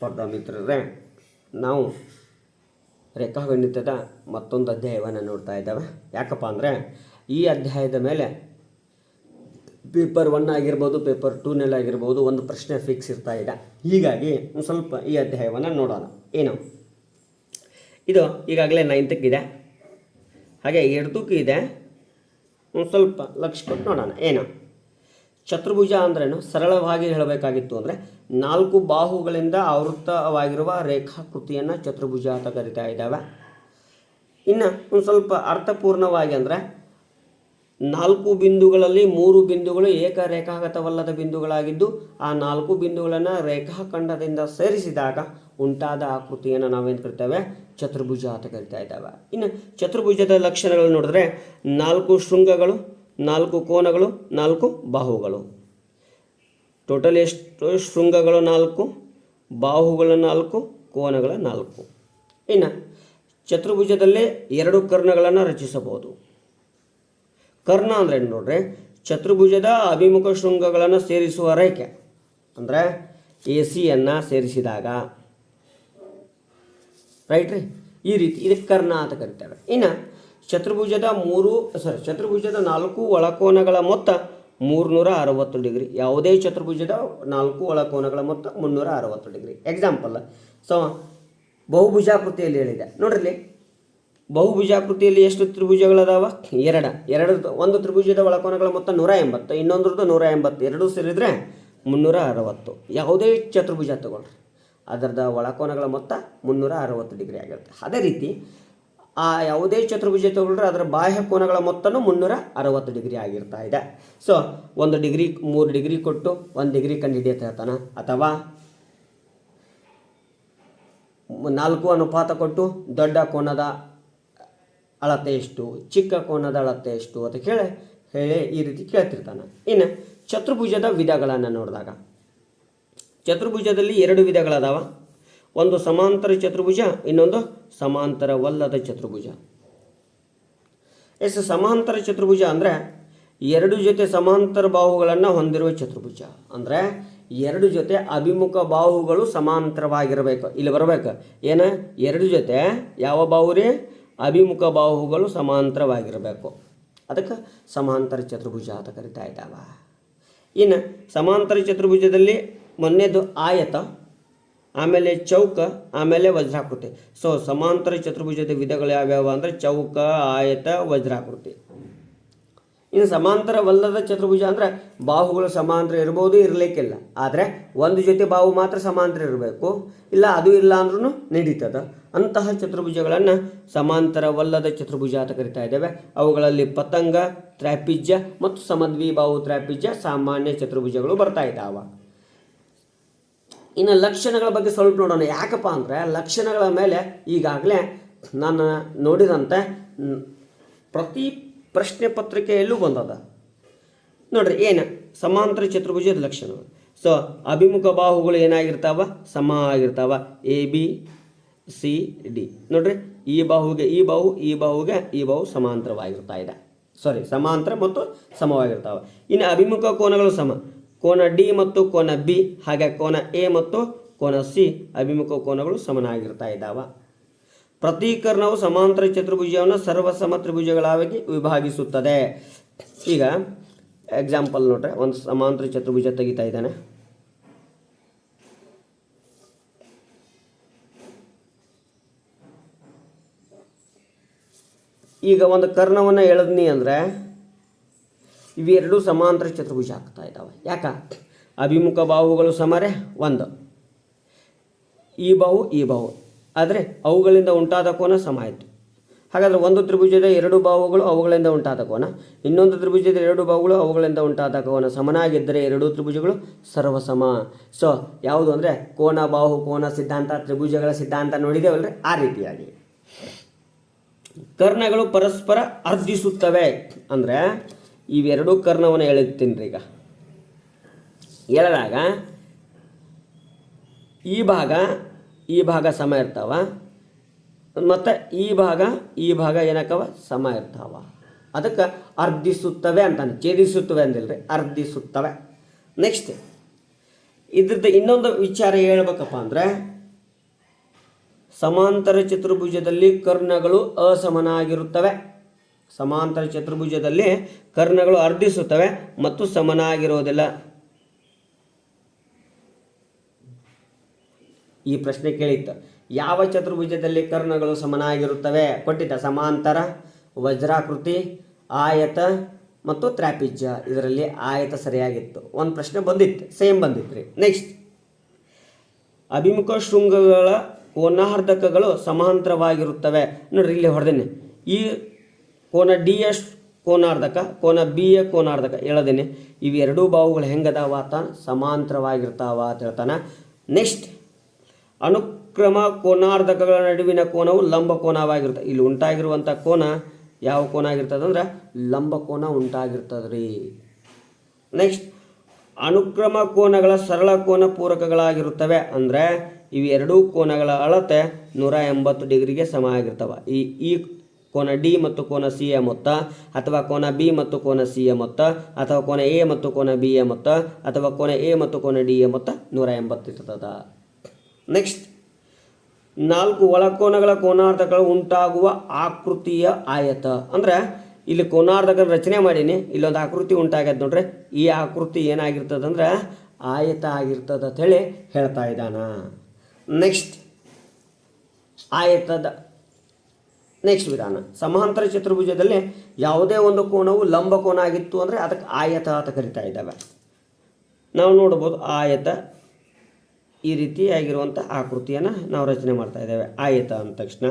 ಸ್ಪರ್ಧಾ ಮಿತ್ರರೇ, ನಾವು ರೇಖಾಗಣಿತದ ಮತ್ತೊಂದು ಅಧ್ಯಾಯವನ್ನು ನೋಡ್ತಾ ಇದ್ದಾವೆ. ಯಾಕಪ್ಪ ಅಂದರೆ, ಈ ಅಧ್ಯಾಯದ ಮೇಲೆ ಪೇಪರ್ ಒನ್ ಆಗಿರ್ಬೋದು, ಪೇಪರ್ ಟೂನಲ್ಲಿ ಆಗಿರ್ಬೋದು ಒಂದು ಪ್ರಶ್ನೆ ಫಿಕ್ಸ್ ಇರ್ತಾ ಇದೆ. ಹೀಗಾಗಿ ಒಂದು ಸ್ವಲ್ಪ ಈ ಅಧ್ಯಾಯವನ್ನು ನೋಡೋಣ. ಏನು? ಇದು ಈಗಾಗಲೇ ನೈನ್ತಕ್ಕಿದೆ ಹಾಗೆ ಎರಡಕ್ಕೂ ಇದೆ ಒಂದು ಸ್ವಲ್ಪ ಲಕ್ಷ ಕೊಟ್ಟು ನೋಡೋಣ. ಏನು? ಚತುರ್ಭುಜ ಅಂದ್ರೇನು? ಸರಳವಾಗಿ ಹೇಳಬೇಕಾಗಿತ್ತು ಅಂದರೆ ನಾಲ್ಕು ಬಾಹುಗಳಿಂದ ಆವೃತ್ತವಾಗಿರುವ ರೇಖಾಕೃತಿಯನ್ನು ಚತುರ್ಭುಜ ಅಂತ ಕರಿತಾ ಇದ್ದಾವೆ. ಇನ್ನು ಒಂದು ಸ್ವಲ್ಪ ಅರ್ಥಪೂರ್ಣವಾಗಿ ಅಂದರೆ ನಾಲ್ಕು ಬಿಂದುಗಳಲ್ಲಿ ಮೂರು ಬಿಂದುಗಳು ಏಕರೇಖಾಗತವಲ್ಲದ ಬಿಂದುಗಳಾಗಿದ್ದು ಆ ನಾಲ್ಕು ಬಿಂದುಗಳನ್ನು ರೇಖಾಖಂಡದಿಂದ ಸೇರಿಸಿದಾಗ ಉಂಟಾದ ಆಕೃತಿಯನ್ನು ನಾವೇನು ಕರಿತೇವೆ? ಚತುರ್ಭುಜ ಅಂತ ಕರಿತಾ ಇದ್ದಾವೆ. ಇನ್ನು ಚತುರ್ಭುಜದ ಲಕ್ಷಣಗಳು ನೋಡಿದ್ರೆ ನಾಲ್ಕು ಶೃಂಗಗಳು ನಾಲ್ಕು ಕೋನಗಳು, ನಾಲ್ಕು ಬಾಹುಗಳು. ಟೋಟಲ್ ಎಷ್ಟು ಶೃಂಗಗಳು ನಾಲ್ಕು, ಬಾಹುಗಳ ನಾಲ್ಕು, ಕೋನಗಳ ನಾಲ್ಕು. ಇನ್ನು ಚತುರ್ಭುಜದಲ್ಲೇ ಎರಡು ಕರ್ಣಗಳನ್ನು ರಚಿಸಬಹುದು. ಕರ್ಣ ಅಂದರೆ ನೋಡ್ರೆ? ಚತುರ್ಭುಜದ ಅಭಿಮುಖ ಶೃಂಗಗಳನ್ನು ಸೇರಿಸುವ ರೇಖೆ. ಅಂದರೆ ಎ ಸಿಯನ್ನು ಸೇರಿಸಿದಾಗ. ರೈಟ್ ರೀ? ಈ ರೀತಿ, ಇದಕ್ಕೆ ಕರ್ಣ ಅಂತ ಕರಿತೇವೆ ಇನ್ನು ಚತುರ್ಭುಜದ ಮೂರು ಸಾರಿ ಚತುರ್ಭುಜದ ನಾಲ್ಕು ಒಳಕೋನಗಳ ಮೊತ್ತ ಮೂರುನೂರ ಅರವತ್ತು ಡಿಗ್ರಿ. ಯಾವುದೇ ಚತುರ್ಭುಜದ ನಾಲ್ಕು ಒಳಕೋನಗಳ ಮೊತ್ತ ಮುನ್ನೂರ ಅರವತ್ತು ಡಿಗ್ರಿ. ಎಕ್ಸಾಂಪಲ್ ಸೊ ಬಹುಭುಜಾಕೃತಿಯಲ್ಲಿ ಹೇಳಿದೆ. ನೋಡ್ರಿ. ಬಹುಭುಜಾಕೃತಿಯಲ್ಲಿ ಎಷ್ಟು ತ್ರಿಭುಜಗಳದಾವ? ಎರಡು. ಎರಡು ಒಂದು ತ್ರಿಭುಜದ ಒಳಕೋನಗಳ ಮೊತ್ತ ನೂರ ಎಂಬತ್ತು ಇನ್ನೊಂದ್ರದ್ದು ನೂರ ಎಂಬತ್ತು ಎರಡೂ ಸೇರಿದ್ರೆ ಮುನ್ನೂರ ಅರವತ್ತು ಯಾವುದೇ ಚತುರ್ಭುಜ ತಗೊಳ್ರಿ. ಅದರದ ಒಳಕೋನಗಳ ಮೊತ್ತ ಮುನ್ನೂರ ಅರವತ್ತು ಡಿಗ್ರಿ ಆಗಿರುತ್ತೆ. ಅದೇ ರೀತಿ ಆ ಯಾವುದೇ ಚತುರ್ಭುಜ ತಗೊಳ್ರೆ ಅದರ ಬಾಹ್ಯ ಕೋನಗಳ ಮೊತ್ತನೂ ಮುನ್ನೂರ ಅರವತ್ತು ಡಿಗ್ರಿ ಆಗಿರ್ತಾ ಇದೆ. ಸೊ ಒಂದು ಡಿಗ್ರಿ, ಮೂರು ಡಿಗ್ರಿ ಕೊಟ್ಟು ಒಂದು ಡಿಗ್ರಿ ಕಂಡುಹಿಡಿಯತ್ತೆ ಹೇಳ್ತಾನೆ ಅಥವಾ ನಾಲ್ಕು ಅನುಪಾತ ಕೊಟ್ಟು ದೊಡ್ಡ ಕೋನದ ಅಳತೆ ಎಷ್ಟು, ಚಿಕ್ಕ ಕೋನದ ಅಳತೆ ಎಷ್ಟು ಅಂತ ಕೇಳಿ, ಹೇಳಿ ಈ ರೀತಿ ಕೇಳ್ತಿರ್ತಾನೆ. ಇನ್ನು ಚತುರ್ಭುಜದ ವಿಧಗಳನ್ನು ನೋಡಿದಾಗ. ಚತುರ್ಭುಜದಲ್ಲಿ ಎರಡು ವಿಧಗಳದಾವ. ಒಂದು ಸಮಾಂತರ ಚತುರ್ಭುಜ, ಇನ್ನೊಂದು ಸಮಾಂತರವಲ್ಲದ ಚತುರ್ಭುಜ. ಎಸ್ ಸಮಾಂತರ ಚತುರ್ಭುಜ ಅಂದರೆ ಎರಡು ಜೊತೆ ಸಮಾಂತರ ಬಾಹುಗಳನ್ನು ಹೊಂದಿರುವ ಚತುರ್ಭುಜ. ಅಂದರೆ ಎರಡು ಜೊತೆ ಅಭಿಮುಖ ಬಾಹುಗಳು ಸಮಾಂತರವಾಗಿರಬೇಕು. ಇಲ್ಲಿ ಬರಬೇಕು. ಏನು? ಎರಡು ಜೊತೆ ಯಾವ ಬಾಹು ರೀ? ಅಭಿಮುಖ ಬಾಹುಗಳು ಸಮಾಂತರವಾಗಿರಬೇಕು. ಅದಕ್ಕೆ ಸಮಾಂತರ ಚತುರ್ಭುಜ ಅಂತ ಕರಿತಾ ಇದ್ದಾವ. ಇನ್ನು ಸಮಾಂತರ ಚತುರ್ಭುಜದಲ್ಲಿ ಮೊನ್ನೆದು ಆಯತ ಆಮೇಲೆ ಚೌಕ, ಆಮೇಲೆ ವಜ್ರಾಕೃತಿ. ಸೊ ಸಮಾಂತರ ಚತುರ್ಭುಜದ ವಿಧಗಳು ಯಾವ್ಯಾವ ಅಂದರೆ ಚೌಕ, ಆಯತ, ವಜ್ರಾಕೃತಿ. ಇನ್ನು ಸಮಾಂತರವಲ್ಲದ ಚತುರ್ಭುಜ ಅಂದರೆ ಬಾಹುಗಳು ಸಮಾಂತರ ಇರ್ಬೋದು, ಇರಲಿಕ್ಕಿಲ್ಲ. ಆದರೆ ಒಂದು ಜೊತೆ ಬಾಹು ಮಾತ್ರ ಸಮಾಂತರ ಇರಬೇಕು. ಇಲ್ಲ, ಅದು ಇಲ್ಲ ಅಂದ್ರೂ ನಡೀತದ. ಅಂತಹ ಚತುರ್ಭುಜಗಳನ್ನು ಸಮಾಂತರವಲ್ಲದ ಚತುರ್ಭುಜ ಅಂತ ಕರಿತಾ ಇದ್ದೇವೆ. ಅವುಗಳಲ್ಲಿ ಪತಂಗ ತ್ರಾಪಿಜ್ಯ ಮತ್ತು ಸಮದ್ವಿ ಬಾಹು ತ್ರಾಪಿಜ್ಯ ಸಾಮಾನ್ಯ ಚತುರ್ಭುಜಗಳು ಬರ್ತಾ ಇದ್ದಾವೆ. ಇನ್ನು ಲಕ್ಷಣಗಳ ಬಗ್ಗೆ ಸ್ವಲ್ಪ ನೋಡೋಣ. ಯಾಕಪ್ಪ ಅಂದರೆ ಲಕ್ಷಣಗಳ ಮೇಲೆ ಈಗಾಗಲೇ ನಾನು ನೋಡಿದಂತೆ ಪ್ರತಿ ಪ್ರಶ್ನೆ ಪತ್ರಿಕೆಯಲ್ಲೂ ಬಂದದ. ನೋಡ್ರಿ, ಏನು? ಸಮಾಂತರ ಚತುರ್ಭುಜದ ಲಕ್ಷಣಗಳು. ಸೊ ಅಭಿಮುಖ ಬಾಹುಗಳು ಏನಾಗಿರ್ತಾವ? ಸಮ ಆಗಿರ್ತಾವ. ಎ ಬಿ ಸಿ ಡಿ ನೋಡ್ರಿ, ಈ ಬಾಹುಗೆ ಈ ಬಾಹು, ಈ ಬಾಹುಗೆ ಈ ಬಾಹು ಸಮಾಂತರವಾಗಿರ್ತಾ ಇದೆ. ಸಾರಿ ಸಮಾಂತರ ಮತ್ತು ಸಮವಾಗಿರ್ತಾವೆ. ಇನ್ನು ಅಭಿಮುಖ ಕೋನಗಳು ಸಮ. ಕೋನ ಡಿ ಮತ್ತು ಕೋನ ಬಿ, ಹಾಗೆ ಕೋನ ಎ ಮತ್ತು ಕೋನ ಸಿ ಅಭಿಮುಖ ಕೋನಗಳು ಸಮನಾಗಿರ್ತಾ ಇದ್ದಾವೆ ಪ್ರತೀಕರಣವು ಸಮಾಂತರ ಚತುರ್ಭುಜವನ್ನು ಸರ್ವಸಮ ತ್ರಿಭುಜಗಳಾಗಿ ವಿಭಾಗಿಸುತ್ತದೆ. ಈಗ ಎಕ್ಸಾಂಪಲ್ ನೋಡ್ರೆ, ಒಂದು ಸಮಾಂತರ ಚತುರ್ಭುಜ ತೆಗಿತಾ ಇದ್ದಾನೆ. ಈಗ ಒಂದು ಕರ್ಣವನ್ನು ಎಳೆದ್ನಿ ಅಂದರೆ ಇವೆರಡು ಸಮಾಂತರ ಚತುರ್ಭುಜ ಆಗ್ತಾ ಇದ್ದಾವೆ. ಯಾಕ? ಅಭಿಮುಖ ಬಾಹುಗಳು ಸಮರೆ ಒಂದು. ಈ ಬಾಹು ಈ ಬಾಹು. ಆದರೆ ಅವುಗಳಿಂದ ಉಂಟಾದ ಕೋನ ಸಮ ಆಯಿತು. ಹಾಗಾದರೆ ಒಂದು ತ್ರಿಭುಜದ ಎರಡು ಬಾಹುಗಳು ಅವುಗಳಿಂದ ಉಂಟಾದ ಕೋನ. ಇನ್ನೊಂದು ತ್ರಿಭುಜದ ಎರಡು ಬಾಹುಗಳು ಅವುಗಳಿಂದ ಉಂಟಾದ ಕೋನ. ಸಮನಾಗಿದ್ದರೆ ಎರಡು ತ್ರಿಭುಜಗಳು ಸರ್ವಸಮ. ಸೊ ಯಾವುದು ಅಂದರೆ ಕೋನ ಬಾಹು, ಕೋನ ಸಿದ್ಧಾಂತ, ತ್ರಿಭುಜಗಳ ಸಿದ್ಧಾಂತ ನೋಡಿದ್ದೇವಲ್ರಿ ಆ ರೀತಿಯಾಗಿ. ಕರ್ಣಗಳು ಪರಸ್ಪರ ಅರ್ಧಿಸುತ್ತವೆ ಅಂದರೆ ಇವೆರಡೂ ಕರ್ಣವನ್ನು ಹೇಳುತ್ತೀನಿ ರೀ ಈಗ. ಎಳೆದಾಗ ಈ ಭಾಗ ಈ ಭಾಗ ಸಮ ಇರ್ತಾವ. ಮತ್ತು ಈ ಭಾಗ ಈ ಭಾಗ ಏನಕ್ಕವ? ಸಮ ಇರ್ತಾವ. ಅದಕ್ಕೆ ಅರ್ಧಿಸುತ್ತವೆ ಅಂತಾನೆ. ಛೇದಿಸುತ್ತವೆ ಅಂದಿಲ್ರಿ. ಅರ್ಧಿಸುತ್ತವೆ. ನೆಕ್ಸ್ಟ್ ಇದ್ರದ್ದು ಇನ್ನೊಂದು ವಿಚಾರ ಹೇಳ್ಬೇಕಪ್ಪ ಅಂದರೆ, ಸಮಾಂತರ ಚತುರ್ಭುಜದಲ್ಲಿ ಕರ್ಣಗಳು ಅಸಮನಾಗಿರುತ್ತವೆ. ಸಮಾಂತರ ಚತುರ್ಭುಜದಲ್ಲಿ ಕರ್ಣಗಳು ಅರ್ಧಿಸುತ್ತವೆ ಮತ್ತು ಸಮನಾಗಿರುವುದಿಲ್ಲ. ಈ ಪ್ರಶ್ನೆ ಕೇಳಿತ್ತು. ಯಾವ ಚತುರ್ಭುಜದಲ್ಲಿ ಕರ್ಣಗಳು ಸಮನಾಗಿರುತ್ತವೆ? ಕೊಟ್ಟಿದ್ದ ಸಮಾಂತರ, ವಜ್ರಾಕೃತಿ, ಆಯತ ಮತ್ತು ತ್ರಾಪಿಜ್ಯ. ಇದರಲ್ಲಿ ಆಯತ ಸರಿಯಾಗಿತ್ತು. ಒಂದು ಪ್ರಶ್ನೆ ಬಂದಿತ್ತು. ಸೇಮ್ ಬಂದಿತ್ತು ನೆಕ್ಸ್ಟ್ ಅಭಿಮುಖ ಶೃಂಗಗಳ ಕೋನಾರ್ಧಕಗಳು ಸಮಾಂತರವಾಗಿರುತ್ತವೆ. ನೋಡ್ರಿ, ಇಲ್ಲಿ ಹೊಡೆದೇನೆ. ಈ ಕೋನ ಡಿ ಯ ಕೋನಾರ್ಧಕ ಕೋನ ಬಿ ಎ ಕೋನಾರ್ಧಕ ಹೇಳದೇನೆ. ಇವೆರಡೂ ಬಾಹುಗಳು ಹೆಂಗದಾವ ಆತ ಸಮಾಂತರವಾಗಿರ್ತಾವ ಅಂತ ಹೇಳ್ತಾನೆ. ನೆಕ್ಸ್ಟ್ ಅನುಕ್ರಮ ಕೋನಾರ್ಧಕಗಳ ನಡುವಿನ ಕೋನವು ಲಂಬ ಕೋನವಾಗಿರ್ತದೆ ಇಲ್ಲಿ ಉಂಟಾಗಿರುವಂಥ ಕೋನ ಯಾವ ಕೋನ ಆಗಿರ್ತದೆ ಅಂದ್ರೆ ಲಂಬ ಕೋನ ಉಂಟಾಗಿರ್ತದೆ ರೀ ನೆಕ್ಸ್ಟ್ ಅನುಕ್ರಮ ಕೋನಗಳ ಸರಳ ಕೋನ ಪೂರಕಗಳಾಗಿರುತ್ತವೆ ಅಂದರೆ ಇವೆರಡೂ ಕೋನಗಳ ಅಳತೆ ನೂರ ಎಂಬತ್ತು ಡಿಗ್ರಿಗೆ ಸಮ ಆಗಿರ್ತವೆ. ಈ ಈ ಕೋನ ಡಿ ಮತ್ತು ಕೋನ ಸಿ ಯ ಮೊತ್ತ ಅಥವಾ ಕೋನ ಬಿ ಮತ್ತು ಕೋನ ಸಿ ಯ ಮೊತ್ತ ಅಥವಾ ಕೋನ ಎ ಮತ್ತು ಕೋನ ಬಿ ಯ ಮೊತ್ತ ಅಥವಾ ಕೋನ ಎ ಮತ್ತು ಕೋನ ಡಿ ಯ ಮೊತ್ತ ನೂರ ಎಂಬತ್ತಿರ್ತದ ನೆಕ್ಸ್ಟ್ ನಾಲ್ಕು ಒಳಕೋನಗಳ ಕೋನಾರ್ಧಗಳು ಉಂಟಾಗುವ ಆಕೃತಿಯ ಆಯತ. ಅಂದ್ರೆ ಇಲ್ಲಿ ಕೋನಾರ್ಧಕ ರಚನೆ ಮಾಡೀನಿ, ಇಲ್ಲೊಂದು ಆಕೃತಿ ಉಂಟಾಗ್ಯದ ನೋಡ್ರಿ. ಈ ಆಕೃತಿ ಏನಾಗಿರ್ತದೆ ಅಂದ್ರೆ ಆಯತ ಆಗಿರ್ತದ ಹೇಳಿ ಹೇಳ್ತಾ ಇದ್ದಾನ. ನೆಕ್ಸ್ಟ್ ಆಯತದ ನೆಕ್ಸ್ಟ್ ವಿಧಾನ. ಸಮಾಂತರ ಚತುರ್ಭುಜದಲ್ಲಿ ಯಾವುದೇ ಒಂದು ಕೋನವು ಲಂಬ ಕೋನ ಆಗಿತ್ತು ಅಂದರೆ ಅದಕ್ಕೆ ಆಯತ ಅಂತ ಕರಿತಾ ಇದ್ದಾವೆ. ನಾವು ನೋಡ್ಬೋದು ಆಯತ ಈ ರೀತಿಯಾಗಿರುವಂಥ ಆಕೃತಿಯನ್ನು ನಾವು ರಚನೆ ಮಾಡ್ತಾ ಇದ್ದೇವೆ. ಆಯತ ಅಂದ ತಕ್ಷಣ.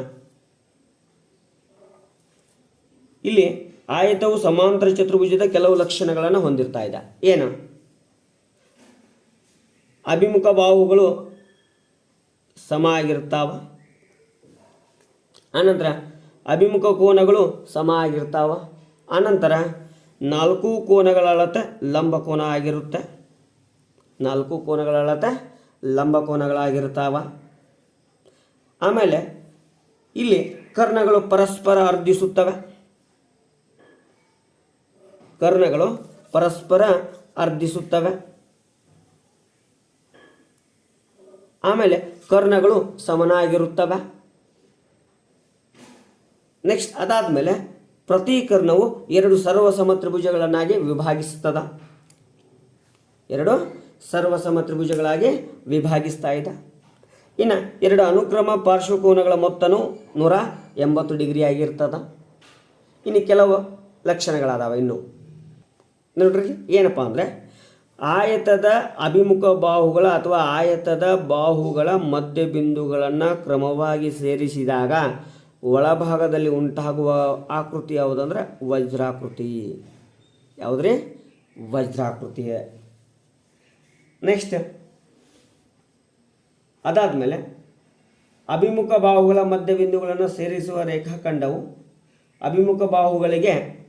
ಇಲ್ಲಿ ಆಯತವು ಸಮಾಂತರ ಚತುರ್ಭುಜದ ಕೆಲವು ಲಕ್ಷಣಗಳನ್ನು ಹೊಂದಿರ್ತಾ ಇದೆ. ಏನು? ಅಭಿಮುಖ ಬಾಹುಗಳು ಸಮ ಆಗಿರ್ತಾವ. ಆನಂತರ ಅಭಿಮುಖ ಕೋನಗಳು ಸಮ ಆಗಿರ್ತಾವ. ಆನಂತರ ನಾಲ್ಕು ಕೋನಗಳ ಅಳತೆ ಲಂಬ ಕೋನ ಆಗಿರುತ್ತೆ. ನಾಲ್ಕು ಕೋನಗಳ ಅಳತೆ ಲಂಬ ಕೋನಗಳಾಗಿರ್ತಾವ. ಆಮೇಲೆ ಇಲ್ಲಿ ಕರ್ಣಗಳು ಪರಸ್ಪರ ಅರ್ಧಿಸುತ್ತವೆ. ಕರ್ಣಗಳು ಪರಸ್ಪರ ಅರ್ಧಿಸುತ್ತವೆ. ಆಮೇಲೆ ಕರ್ಣಗಳು ಸಮನಾಗಿರುತ್ತವೆ. ನೆಕ್ಸ್ಟ್ ಅದಾದಮೇಲೆ ಮೇಲೆ ಕರ್ಣವು ಎರಡು ಸರ್ವಸಮ ತ್ರಿಭುಜಗಳನ್ನಾಗಿ ವಿಭಾಗಿಸ್ತದ ಎರಡು ಸರ್ವಸಮ ತ್ರಿಭುಜಗಳಾಗಿ ವಿಭಾಗಿಸ್ತಾ ಇದೆ ಇನ್ನು ಎರಡು ಅನುಕ್ರಮ ಪಾರ್ಶ್ವಕೋನಗಳ ಮೊತ್ತನು ನೂರ ಎಂಬತ್ತು ಡಿಗ್ರಿ ಆಗಿರ್ತದ. ಇನ್ನು ಕೆಲವು ಲಕ್ಷಣಗಳಾದಾವ ಇನ್ನು. ನೋಡ್ರಿ, ಏನಪ್ಪ ಅಂದರೆ ಆಯತದ ಅಭಿಮುಖ ಬಾಹುಗಳ ಅಥವಾ ಆಯತದ ಬಾಹುಗಳ ಮಧ್ಯ ಬಿಂದುಗಳನ್ನು ಕ್ರಮವಾಗಿ ಸೇರಿಸಿದಾಗ ಒಳಭಾಗದಲ್ಲಿ ಉಂಟಾಗುವ ಆಕೃತಿ ಯಾವುದಂದ್ರೆ ವಜ್ರಾಕೃತಿ. ಯಾವುದ್ರಿ? ವಜ್ರಾಕೃತಿ. ನೆಕ್ಸ್ಟ್ ಅದಾದಮೇಲೆ ಅಭಿಮುಖ ಬಾಹುಗಳ ಮಧ್ಯ ಬಿಂದುಗಳನ್ನು ಸೇರಿಸುವ ರೇಖಾಖಂಡವು ಅಭಿಮುಖ ಬಾಹುಗಳಿಗೆ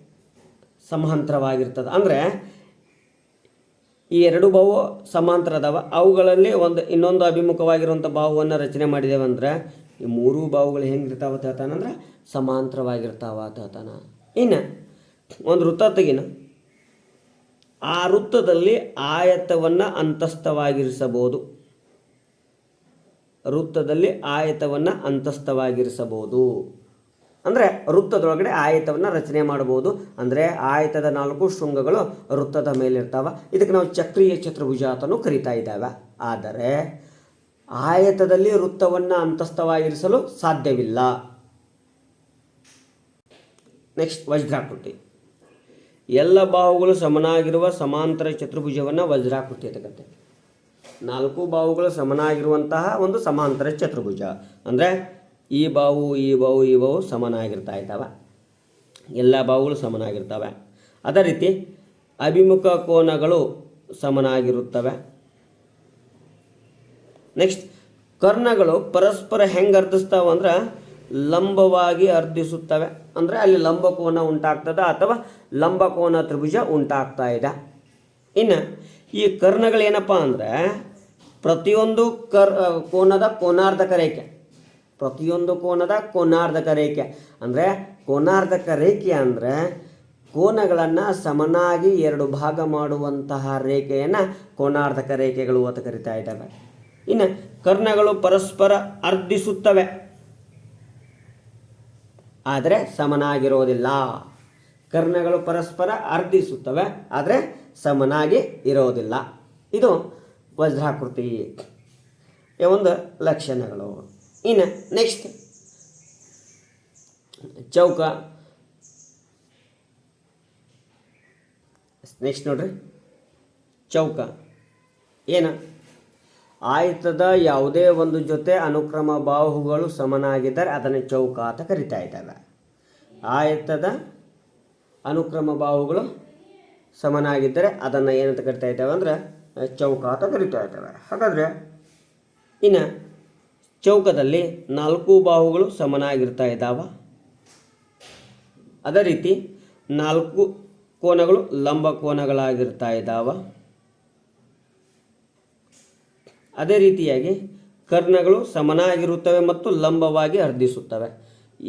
ಸಮಾಂತರವಾಗಿರ್ತದೆ. ಅಂದರೆ ಈ ಎರಡು ಬಾಹು ಸಮಾಂತರ ಅದಾವ ಅವುಗಳಲ್ಲಿ ಒಂದು ಇನ್ನೊಂದು ಅಭಿಮುಖವಾಗಿರುವಂಥ ಬಾಹುವನ್ನು ರಚನೆ ಮಾಡಿದ್ದೇವೆ ಅಂದ್ರೆ ಈ ಮೂರೂ ಬಾವುಗಳು ಹೆಂಗಿರ್ತಾವ ಅಂತ ಹೇಳ್ತಾನಂದ್ರೆ ಸಮಾಂತರವಾಗಿರ್ತಾವ ಅಂತ ಹೇಳ್ತಾನ. ಇನ್ನು ಒಂದು ವೃತ್ತ ತೆಗಿನ. ಆ ವೃತ್ತದಲ್ಲಿ ಆಯತವನ್ನು ಅಂತಸ್ಥವಾಗಿರಿಸಬಹುದು. ವೃತ್ತದಲ್ಲಿ ಆಯತವನ್ನು ಅಂತಸ್ಥವಾಗಿರಿಸಬಹುದು. ಅಂದರೆ ವೃತ್ತದೊಳಗಡೆ ಆಯತವನ್ನು ರಚನೆ ಮಾಡಬಹುದು. ಅಂದರೆ ಆಯತದ ನಾಲ್ಕು ಶೃಂಗಗಳು ವೃತ್ತದ ಮೇಲಿರ್ತಾವ. ಇದಕ್ಕೆ ನಾವು ಚಕ್ರೀಯ ಚತುರ್ಭುಜ ಅಂತಲೂ ಕರಿತಾ ಇದ್ದಾವೆ. ಆದರೆ ಆಯತದಲ್ಲಿ ವೃತ್ತವನ್ನು ಅಂತಸ್ಥವಾಗಿರಿಸಲು ಸಾಧ್ಯವಿಲ್ಲ. ನೆಕ್ಸ್ಟ್ ವಜ್ರಾಕೃತಿ. ಎಲ್ಲ ಬಾಹುಗಳು ಸಮನಾಗಿರುವ ಸಮಾಂತರ ಚತುರ್ಭುಜವನ್ನು ವಜ್ರಾಕೃತಿ ಅಂತ ಕರಿತೇವೆ ನಾಲ್ಕು ಬಾಹುಗಳು ಸಮನಾಗಿರುವಂತಹ ಒಂದು ಸಮಾಂತರ ಚತುರ್ಭುಜ. ಅಂದರೆ ಈ ಬಾವು ಈ ಬಾವು ಈ ಬಾವು ಸಮನಾಗಿರ್ತಾ ಇದ್ದಾವೆ. ಎಲ್ಲ ಬಾವುಗಳು ಸಮನಾಗಿರ್ತವೆ. ಅದೇ ರೀತಿ ಅಭಿಮುಖ ಕೋನಗಳು ಸಮನಾಗಿರುತ್ತವೆ. ನೆಕ್ಸ್ಟ್ ಕರ್ಣಗಳು ಪರಸ್ಪರ ಹೆಂಗೆ ಅರ್ಧಿಸ್ತಾವ ಅಂದ್ರೆ ಲಂಬವಾಗಿ ಅರ್ಧಿಸುತ್ತವೆ. ಅಂದರೆ ಅಲ್ಲಿ ಲಂಬಕೋನ ಉಂಟಾಗ್ತದ ಅಥವಾ ಲಂಬಕೋನ ತ್ರಿಭುಜ ಉಂಟಾಗ್ತಾ ಇದೆ. ಇನ್ನು ಈ ಕರ್ಣಗಳೇನಪ್ಪ ಅಂದರೆ ಪ್ರತಿಯೊಂದು ಕರ್ ಕೋನದ ಕೋನಾರ್ಧಕ ರೇಖೆ. ಪ್ರತಿಯೊಂದು ಕೋನದ ಕೋನಾರ್ಧಕ ರೇಖೆ. ಅಂದರೆ ಕೋನಾರ್ಧಕ ರೇಖೆ ಅಂದರೆ ಕೋನಗಳನ್ನು ಸಮನಾಗಿ ಎರಡು ಭಾಗ ಮಾಡುವಂತಹ ರೇಖೆಯನ್ನು ಕೋನಾರ್ಧಕ ರೇಖೆಗಳು ಅಂತ ಕರಿತಾ ಇದ್ದಾವೆ. ಇನ್ನು ಕರ್ಣಗಳು ಪರಸ್ಪರ ಅರ್ಧಿಸುತ್ತವೆ. ಆದರೆ ಸಮನಾಗಿರೋದಿಲ್ಲ ಕರ್ಣಗಳು ಪರಸ್ಪರ ಅರ್ಧಿಸುತ್ತವೆ, ಆದರೆ ಸಮನಾಗಿ ಇರೋದಿಲ್ಲ ಇದು ವಜ್ರಾಕೃತಿ. ಒಂದು ಲಕ್ಷಣಗಳು. ಇನ್ನು ನೆಕ್ಸ್ಟ್, ಚೌಕ. ನೆಕ್ಸ್ಟ್ ನೋಡ್ರಿ. ಚೌಕ. ಏನು? ಆಯತದ ಯಾವುದೇ ಒಂದು ಜೊತೆ ಅನುಕ್ರಮ ಬಾಹುಗಳು ಸಮನಾಗಿದ್ದರೆ ಅದನ್ನು ಚೌಕ ಅಂತ ಕರಿತಾ ಇದ್ದಾವೆ. ಆಯತದ ಅನುಕ್ರಮ ಬಾಹುಗಳು ಸಮನಾಗಿದ್ದರೆ ಅದನ್ನು ಏನಂತ ಕರಿತಾ ಇದ್ದಾವೆ ಅಂದರೆ ಚೌಕ ಅಂತ ಕರಿತಾ ಇದ್ದಾವೆ. ಹಾಗಾದರೆ ಇನ್ನು ಚೌಕದಲ್ಲಿ ನಾಲ್ಕು ಬಾಹುಗಳು ಸಮನಾಗಿರ್ತಾ ಇದ್ದಾವ. ಅದೇ ರೀತಿ ನಾಲ್ಕು ಕೋನಗಳು ಲಂಬ ಕೋನಗಳಾಗಿರ್ತಾ ಇದ್ದಾವ. ಅದೇ ರೀತಿಯಾಗಿ ಕರ್ಣಗಳು ಸಮನಾಗಿರುತ್ತವೆ ಮತ್ತು ಲಂಬವಾಗಿ ಅರ್ಧಿಸುತ್ತವೆ.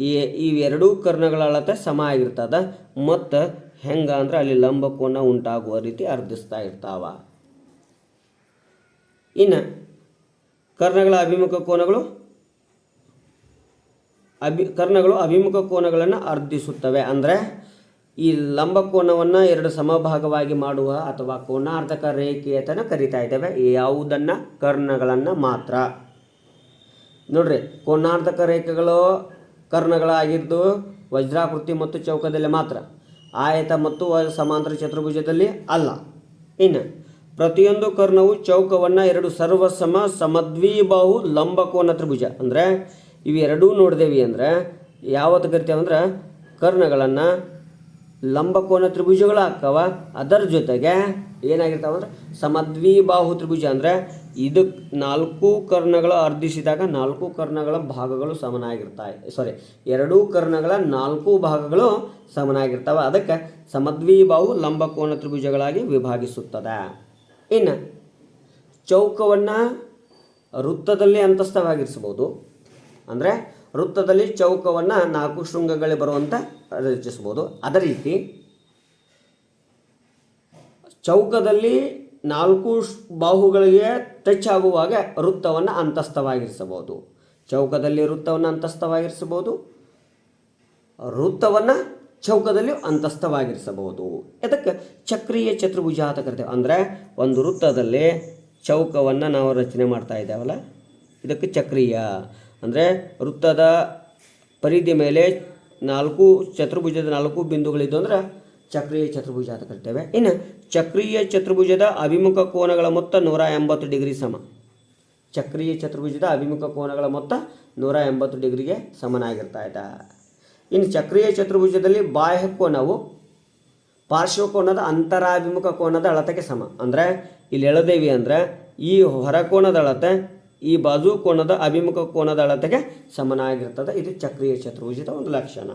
ಈ ಇವೆರಡೂ ಕರ್ಣಗಳ ಅಳತೆ ಸಮ ಆಗಿರ್ತದೆ ಮತ್ತು ಹೆಂಗ ಅಂದ್ರೆ ಅಲ್ಲಿ ಲಂಬ ಕೋನ ಉಂಟಾಗುವ ರೀತಿ ಅರ್ಧಿಸ್ತಾ ಇರ್ತಾವ. ಇನ್ನು ಕರ್ಣಗಳ ಅಭಿಮುಖ ಕೋನಗಳು, ಅಭಿ, ಕರ್ಣಗಳು ಅಭಿಮುಖ ಕೋನಗಳನ್ನು ಅರ್ಧಿಸುತ್ತವೆ. ಅಂದರೆ ಈ ಲಂಬ ಕೋನವನ್ನು ಎರಡು ಸಮಭಾಗವಾಗಿ ಮಾಡುವ ಅಥವಾ ಕೋನಾರ್ಧಕ ರೇಖೆಯತನ ಕರಿತಾ ಇದ್ದೇವೆ. ಯಾವುದನ್ನು? ಕರ್ಣಗಳನ್ನು ಮಾತ್ರ. ನೋಡ್ರಿ, ಕೋನಾರ್ಧಕ ರೇಖೆಗಳು ಕರ್ಣಗಳಾಗಿದ್ದು ವಜ್ರಾಕೃತಿ ಮತ್ತು ಚೌಕದಲ್ಲಿ ಮಾತ್ರ. ಆಯತ ಮತ್ತು ಸಮಾಂತರ ಚತುರ್ಭುಜದಲ್ಲಿ ಅಲ್ಲ. ಇನ್ನು, ಪ್ರತಿಯೊಂದು ಕರ್ಣವು ಚೌಕವನ್ನು ಎರಡು ಸರ್ವಸಮ ಸಮದ್ವಿಬಾಹು ಲಂಬಕೋನ ತ್ರಿಭುಜ. ಅಂದರೆ ಇವೆರಡೂ ನೋಡಿದೇವಿ ಅಂದರೆ, ಯಾವತ್ತು ಕರಿತೇವೆ ಅಂದ್ರೆ ಕರ್ಣಗಳನ್ನು ಲಂಬಕೋನ ತ್ರಿಭುಜಗಳು ಆಗ್ತಾವ. ಅದರ ಜೊತೆಗೆ ಏನಾಗಿರ್ತಾವ ಅಂದ್ರೆ ಸಮದ್ವಿಬಾಹು ತ್ರಿಭುಜ ಅಂದರೆ ಇದಕ್ಕೆ ನಾಲ್ಕು ಕರ್ಣಗಳು ಅರ್ಧಿಸಿದಾಗ ನಾಲ್ಕು ಕರ್ಣಗಳ ಭಾಗಗಳು ಸಮನಾಗಿರ್ತಾವೆ ಸಾರಿ ಎರಡೂ ಕರ್ಣಗಳ ನಾಲ್ಕು ಭಾಗಗಳು ಸಮನಾಗಿರ್ತಾವೆ. ಅದಕ್ಕೆ ಸಮದ್ವಿಬಾಹು ಲಂಬಕೋನ ತ್ರಿಭುಜಗಳಾಗಿ ವಿಭಾಗಿಸುತ್ತದೆ. ಇನ್ನು ಚೌಕವನ್ನು ವೃತ್ತದಲ್ಲಿ ಅಂತಸ್ಥವಾಗಿರಿಸ್ಬೋದು ಅಂದರೆ ವೃತ್ತದಲ್ಲಿ ಚೌಕವನ್ನು ನಾಲ್ಕು ಶೃಂಗಗಳೇ ಬರುವಂತೆ ರಚಿಸ್ಬೋದು ಅದೇ ರೀತಿ ಚೌಕದಲ್ಲಿ ನಾಲ್ಕು ಬಾಹುಗಳಿಗೆ ಟಚ್ ಆಗುವಾಗ ವೃತ್ತವನ್ನು ಅಂತಸ್ಥವಾಗಿರಿಸಬಹುದು. ಚೌಕದಲ್ಲಿ ವೃತ್ತವನ್ನು ಅಂತಸ್ಥವಾಗಿರಿಸಬಹುದು. ವೃತ್ತವನ್ನು ಚೌಕದಲ್ಲಿ ಅಂತಸ್ಥವಾಗಿರಿಸಬಹುದು. ಇದಕ್ಕೆ ಚಕ್ರೀಯ ಚತುರ್ಭುಜ ಅಂತ ಕರಿತೇವೆ. ಅಂದರೆ ಒಂದು ವೃತ್ತದಲ್ಲಿ ಚೌಕವನ್ನು ನಾವು ರಚನೆ ಮಾಡ್ತಾ ಇದ್ದೇವಲ್ಲ? ಇದಕ್ಕೆ ಚಕ್ರೀಯ. ಅಂದರೆ ವೃತ್ತದ ಪರಿಧಿ ಮೇಲೆ ನಾಲ್ಕು ಚತುರ್ಭುಜದ ನಾಲ್ಕು ಬಿಂದುಗಳಿದ್ದು ಅಂದ್ರೆ ಚಕ್ರೀಯ ಚತುರ್ಭುಜ ಅಂತ ಕರಿತೇವೆ. ಇನ್ನು ಚಕ್ರೀಯ ಚತುರ್ಭುಜದ ಅಭಿಮುಖ ಕೋನಗಳ ಮೊತ್ತ ನೂರ ಎಂಬತ್ತು ಡಿಗ್ರಿ ಸಮ. ಚಕ್ರೀಯ ಚತುರ್ಭುಜದ ಅಭಿಮುಖ ಕೋನಗಳ ಮೊತ್ತ ನೂರ ಎಂಬತ್ತು ಡಿಗ್ರಿಗೆ ಸಮನಾಗಿರ್ತಾ ಇದೆ. ಇನ್ನು ಚಕ್ರೀಯ ಚತುರ್ಭುಜದಲ್ಲಿ ಬಾಹ್ಯ ಕೋನವು ಪಾರ್ಶ್ವಕೋನದ ಅಂತರಾಭಿಮುಖ ಕೋನದ ಅಳತೆಗೆ ಸಮ. ಅಂದರೆ ಇಲ್ಲಿ ಎಳದೇವಿ ಅಂದರೆ ಈ ಹೊರಕೋನದ ಅಳತೆ ಈ ಬಾಜು ಕೋನದ ಅಭಿಮುಖ ಕೋನದ ಅಳತೆಗೆ ಸಮನಾಗಿರ್ತದೆ. ಇದು ಚಕ್ರೀಯ ಚತುರ್ಭುಜದ ಒಂದು ಲಕ್ಷಣ.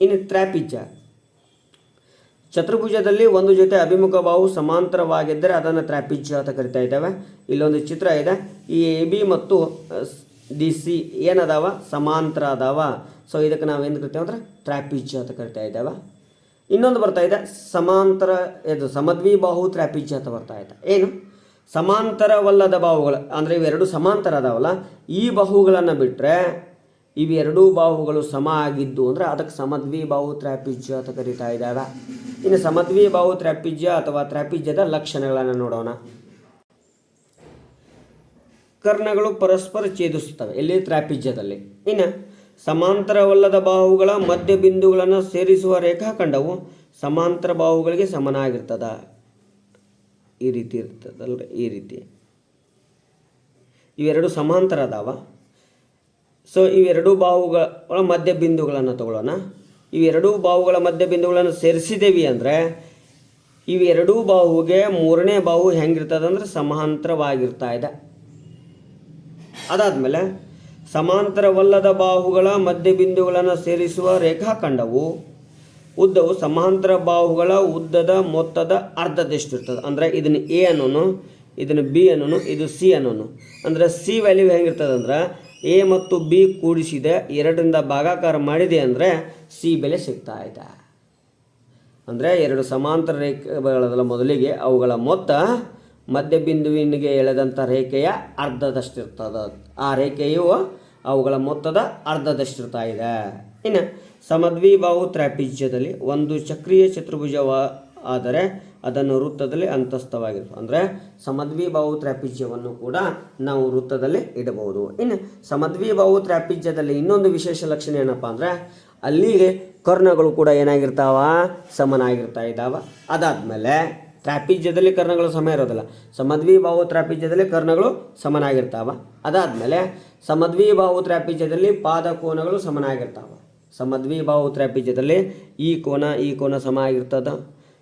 ಇನ್ನು ತ್ರಾಪಿಜ ಚತುರ್ಭುಜದಲ್ಲಿ ಒಂದು ಜೊತೆ ಅಭಿಮುಖ ಬಾಹು ಸಮಾಂತರವಾಗಿದ್ದರೆ ಅದನ್ನು ತ್ರಾಪಿಜ್ಯ ಅಂತ ಕರಿತಾ ಇದ್ದೇವೆ. ಇಲ್ಲೊಂದು ಚಿತ್ರ ಇದೆ. ಈ ಎ, ಬಿ ಮತ್ತು ಡಿ, ಸಿ ಏನದಾವ? ಸಮಾಂತರ ಅದಾವ. ಸೊ ಇದಕ್ಕೆ ನಾವು ಏನು ಕರಿತೇವೆ ಅಂದ್ರೆ ತ್ರಾಪಿಜ ಅಂತ ಕರಿತಾ ಇದ್ದಾವೆ. ಇನ್ನೊಂದು ಬರ್ತಾ ಇದೆ. ಸಮಾಂತರ, ಇದು ಸಮದ್ವಿ ಬಾಹು ತ್ರಾಪಿಜ ಅಂತ ಬರ್ತಾ ಇದೆ. ಏನು? ಸಮಾಂತರವಲ್ಲದ ಬಾಹುಗಳು, ಅಂದರೆ ಇವೆರಡು ಸಮಾಂತರ ಅದಾವಲ್ಲ ಈ ಬಾಹುಗಳನ್ನು ಬಿಟ್ಟರೆ ಇವೆರಡೂ ಬಾಹುಗಳು ಸಮ ಆಗಿದ್ದು ಅಂದರೆ ಅದಕ್ಕೆ ಸಮದ್ವಿ ಬಾಹು ತ್ರಾಪಿಜ್ಯ ಅಂತ ಕರಿತಾ ಇದ್ದಾವೆ ಇನ್ನು ಸಮದ್ವಿ ಬಾಹು ತ್ರಾಪಿಜ್ಯ ಅಥವಾ ತ್ರಾಪಿಜ್ಯದ ಲಕ್ಷಣಗಳನ್ನು ನೋಡೋಣ. ಕರ್ಣಗಳು ಪರಸ್ಪರ ಛೇದಿಸುತ್ತವೆ ಇಲ್ಲಿ ತ್ರಾಪಿಜ್ಯದಲ್ಲಿ ಇನ್ನು ಸಮಾಂತರವಲ್ಲದ ಬಾಹುಗಳ ಮಧ್ಯ ಬಿಂದುಗಳನ್ನು ಸೇರಿಸುವ ರೇಖಾಖಂಡವು ಸಮಾಂತರ ಬಾಹುಗಳಿಗೆ ಸಮನಾಗಿರ್ತದ. ಈ ರೀತಿ ಇರ್ತದಲ್ಲ ಈ ರೀತಿ. ಇವೆರಡು ಸಮಾಂತರ ಅದಾವ ಸೊ ಇವೆರಡು ಬಾವುಗಳ ಮಧ್ಯ ಬಿಂದುಗಳನ್ನು ತಗೊಳ್ಳೋಣ ಇವೆರಡೂ ಬಾವುಗಳ ಮಧ್ಯ ಬಿಂದುಗಳನ್ನು ಸೇರಿಸಿದೇವಿ ಅಂದರೆ, ಇವೆರಡೂ ಬಾಹುಗೆ ಮೂರನೇ ಬಾಹು ಹೆಂಗಿರ್ತದೆ ಅಂದರೆ ಸಮಾಂತರವಾಗಿರ್ತಾ ಇದೆ ಅದಾದಮೇಲೆ, ಸಮಾಂತರವಲ್ಲದ ಬಾಹುಗಳ ಮಧ್ಯ ಬಿಂದುಗಳನ್ನು ಸೇರಿಸುವ ರೇಖಾಖಂಡವು ಉದ್ದವು ಸಮಾಂತರ ಬಾಹುಗಳ ಉದ್ದದ ಮೊತ್ತದ ಅರ್ಧದಷ್ಟಿರ್ತದೆ. ಅಂದರೆ ಇದನ್ನು ಎ ಅನ್ನೋನು, ಇದನ್ನು ಬಿ ಅನ್ನೋನು, ಇದು ಸಿ ಅನ್ನೋನು. ಅಂದರೆ ಸಿ ವ್ಯಾಲ್ಯೂ ಹೆಂಗಿರ್ತದೆ ಅಂದ್ರೆ ಎ ಮತ್ತು ಬಿ ಕೂಡಿಸಿದೆ ಎರಡರಿಂದ ಭಾಗಾಕಾರ ಮಾಡಿದೆ ಅಂದರೆ ಸಿ ಬೆಲೆ ಸಿಗ್ತಾ ಇದೆ. ಅಂದರೆ ಎರಡು ಸಮಾಂತರ ರೇಖೆಗಳ ಮೊದಲಿಗೆ ಅವುಗಳ ಮೊತ್ತ ಮಧ್ಯಬಿಂದುವಿನಿಗೆ ಎಳೆದಂಥ ರೇಖೆಯ ಅರ್ಧದಷ್ಟಿರ್ತದೆ. ಆ ರೇಖೆಯು ಅವುಗಳ ಮೊತ್ತದ ಅರ್ಧದಷ್ಟಿರ್ತಾ ಇದೆ. ಇನ್ನು ಸಮದ್ವಿಬಾಹು ತ್ರಾಪಿಜ್ಯದಲ್ಲಿ ಒಂದು ಚಕ್ರೀಯ ಚತುರ್ಭುಜವ ಆದರೆ ಅದನ್ನು ವೃತ್ತದಲ್ಲಿ ಅಂತಸ್ಥವಾಗಿರುತ್ತೆ ಅಂದರೆ ಸಮದ್ವಿಬಾಹು ತ್ರಾಪಿಜ್ಯವನ್ನು ಕೂಡ ನಾವು ವೃತ್ತದಲ್ಲಿ ಇಡಬಹುದು. ಇನ್ನು ಸಮದ್ವಿಬಾಹು ತ್ರಾಪಿಜ್ಯದಲ್ಲಿ ಇನ್ನೊಂದು ವಿಶೇಷ ಲಕ್ಷಣ ಏನಪ್ಪ ಅಂದರೆ ಅಲ್ಲಿಗೆ ಕರ್ಣಗಳು ಕೂಡ ಏನಾಗಿರ್ತಾವ? ಸಮನಾಗಿರ್ತಾ ಇದ್ದಾವ. ಅದಾದಮೇಲೆ ತ್ರಾಪಿಜ್ಯದಲ್ಲಿ ಕರ್ಣಗಳು ಸಮ ಇರೋದಿಲ್ಲ. ಸಮದ್ವಿಬಾಹು ತ್ರಾಪಿಜ್ಯದಲ್ಲಿ ಕರ್ಣಗಳು ಸಮನಾಗಿರ್ತಾವ. ಅದಾದಮೇಲೆ ಸಮದ್ವಿಬಾಹು ತ್ರಾಪಿಜ್ಯದಲ್ಲಿ ಪಾದಕೋನಗಳು ಸಮನಾಗಿರ್ತಾವ. ಸಮದ್ವಿಬಾಹು ತ್ರಾಪಿಜ್ಯದಲ್ಲಿ ಈ ಕೋನ ಈ ಕೋನ ಸಮ ಆಗಿರ್ತದೆ.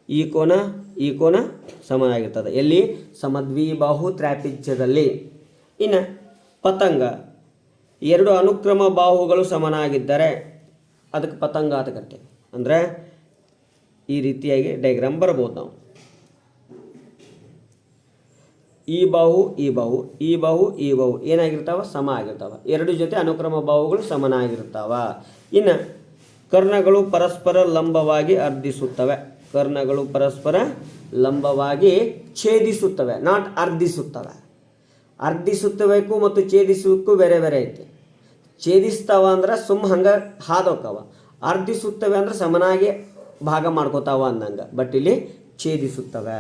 ಈ ಕೋನ ಈ ಕೋನ ಸಮ ಆಗಿರ್ತದೆ. ಎಲ್ಲಿ? ಸಮದ್ವಿಬಾಹು ತ್ರಾಪಿಜ್ಯದಲ್ಲಿ. ಇನ್ನು ಪತಂಗ. ಎರಡು ಅನುಕ್ರಮ ಬಾಹುಗಳು ಸಮನಾಗಿದ್ದರೆ ಅದಕ್ಕೆ ಪತಂಗ ಅಂತ ಕರಿತೇವೆ. ಅಂದರೆ ಈ ರೀತಿಯಾಗಿ ಡೈಗ್ರಾಮ್ ಬರ್ಬೋದು ನಾವು. ಈ ಬಾಹು ಈ ಬಾಹು ಈ ಬಾಹು ಈ ಬಾಹು ಏನಾಗಿರ್ತಾವ? ಸಮ ಆಗಿರ್ತಾವ. ಎರಡು ಜೊತೆ ಅನುಕ್ರಮ ಬಾಹುಗಳು ಸಮನಾಗಿರ್ತಾವ. ಇನ್ನು ಕರ್ಣಗಳು ಪರಸ್ಪರ ಲಂಬವಾಗಿ ಅರ್ಧಿಸುತ್ತವೆ. ಕರ್ಣಗಳು ಪರಸ್ಪರ ಲಂಬವಾಗಿ ಛೇದಿಸುತ್ತವೆ ನಾಟ್ ಅರ್ಧಿಸುತ್ತವೆ. ಅರ್ಧಿಸುತ್ತಬೇಕು ಮತ್ತು ಛೇದಿಸುವುದಕ್ಕೂ ಬೇರೆ ಬೇರೆ ಐತಿ. ಛೇದಿಸ್ತಾವ ಅಂದ್ರೆ ಸುಮ್ಮ ಹಂಗೆ ಹಾದೋಕ್ಕವ ಅರ್ಧಿಸುತ್ತವೆ ಅಂದ್ರೆ ಸಮನಾಗಿ ಭಾಗ ಮಾಡ್ಕೋತಾವ ಅಂದಂಗೆ ಬಟ್ ಇಲ್ಲಿ ಛೇದಿಸುತ್ತವೆ.